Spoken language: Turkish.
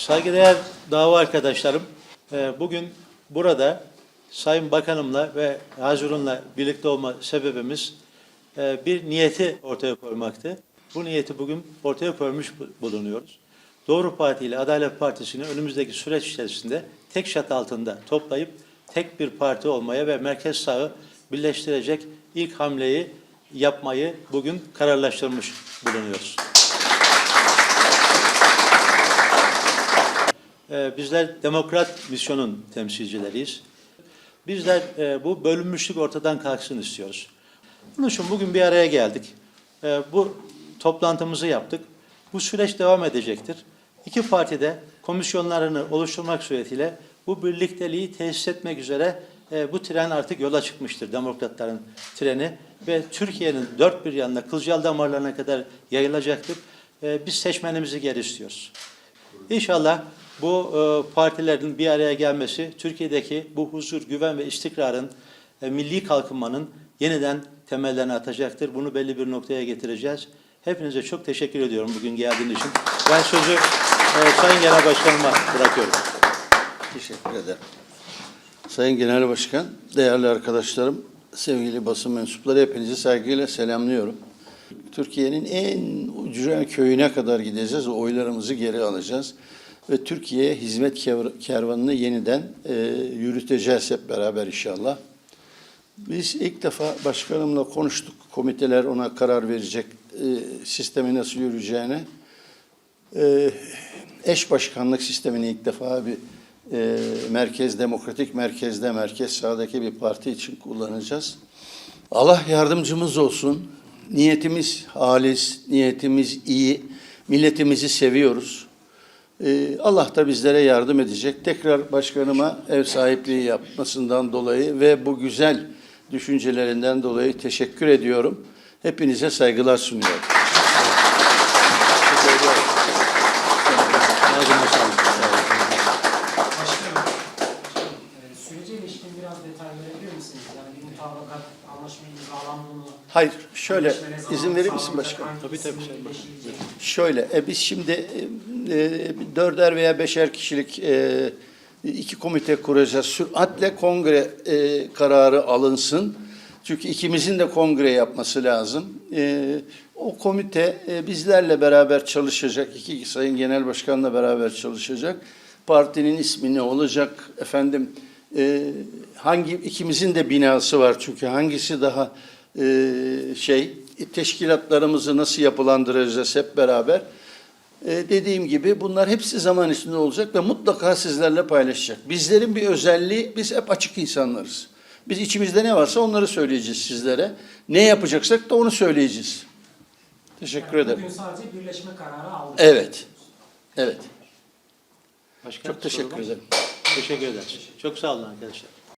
Saygıdeğer dava arkadaşlarım, e, bugün burada Sayın Bakanımla ve Hazırun'la birlikte olma sebebimiz e, bir niyeti ortaya koymaktı. Bu niyeti bugün ortaya koymuş bu- bulunuyoruz. Doğru Parti ile Adalet Partisi'ni önümüzdeki süreç içerisinde tek çatı altında toplayıp tek bir parti olmaya ve merkez sağı birleştirecek ilk hamleyi yapmayı bugün kararlaştırmış bulunuyoruz. Ee, Bizler demokrat misyonun temsilcileriyiz. Bizler e, bu bölünmüşlük ortadan kalksın istiyoruz. Bunun için bugün bir araya geldik. Ee, Bu toplantımızı yaptık. Bu süreç devam edecektir. İki parti de komisyonlarını oluşturmak suretiyle bu birlikteliği tesis etmek üzere e, bu tren artık yola çıkmıştır. Demokratların treni ve Türkiye'nin dört bir yanına, kılcal damarlarına kadar yayılacaktır. Biz seçmenimizi geri istiyoruz. İnşallah bu e, partilerin bir araya gelmesi Türkiye'deki bu huzur, güven ve istikrarın, e, milli kalkınmanın yeniden temellerini atacaktır. Bunu belli bir noktaya getireceğiz. Hepinize çok teşekkür ediyorum bugün geldiğiniz için. Ben sözü e, Sayın Genel Başkanıma bırakıyorum. Teşekkür ederim. Sayın Genel Başkan, değerli arkadaşlarım, sevgili basın mensupları hepinizi saygıyla selamlıyorum. Türkiye'nin en ucra köyüne kadar gideceğiz, oylarımızı geri alacağız ve Türkiye'ye hizmet kervanını yeniden e, yürüteceğiz hep beraber inşallah. Biz ilk defa başkanımla konuştuk, komiteler ona karar verecek e, sistemi nasıl yürüyeceğine. E, eş başkanlık sistemini ilk defa bir e, merkez, demokratik merkezde, merkez sağdaki bir parti için kullanacağız. Allah yardımcımız olsun. Niyetimiz halis, niyetimiz iyi. Milletimizi seviyoruz. E, Allah da bizlere yardım edecek. Tekrar başkanıma ev sahipliği yapmasından dolayı ve bu güzel düşüncelerinden dolayı teşekkür ediyorum. Hepinize saygılar sunuyorum. Ağzına sağlık. Hayır, şöyle izin verir misin hangi Tabii, tabii? Şöyle, e, biz şimdi e, e, dörder veya beşer kişilik e, iki komite kuracağız. Süratle kongre e, kararı alınsın. Çünkü ikimizin de kongre yapması lazım. E, o komite e, bizlerle beraber çalışacak. İki sayın genel başkanla beraber çalışacak. Partinin ismi ne olacak? Efendim e, hangi ikimizin de binası var çünkü hangisi daha e, şey teşkilatlarımızı nasıl yapılandıracağız hep beraber. E, dediğim gibi bunlar hepsi zaman içinde olacak ve mutlaka sizlerle paylaşacak. Bizlerin bir özelliği biz hep açık insanlarız. Biz içimizde ne varsa onları söyleyeceğiz sizlere. Ne yapacaksak da onu söyleyeceğiz. Teşekkür Yani ederim. Bugün sadece birleşme kararı aldık. Evet. Evet. Başkan, Çok teşekkür ederim. Teşekkür ederiz. Çok sağ olun arkadaşlar.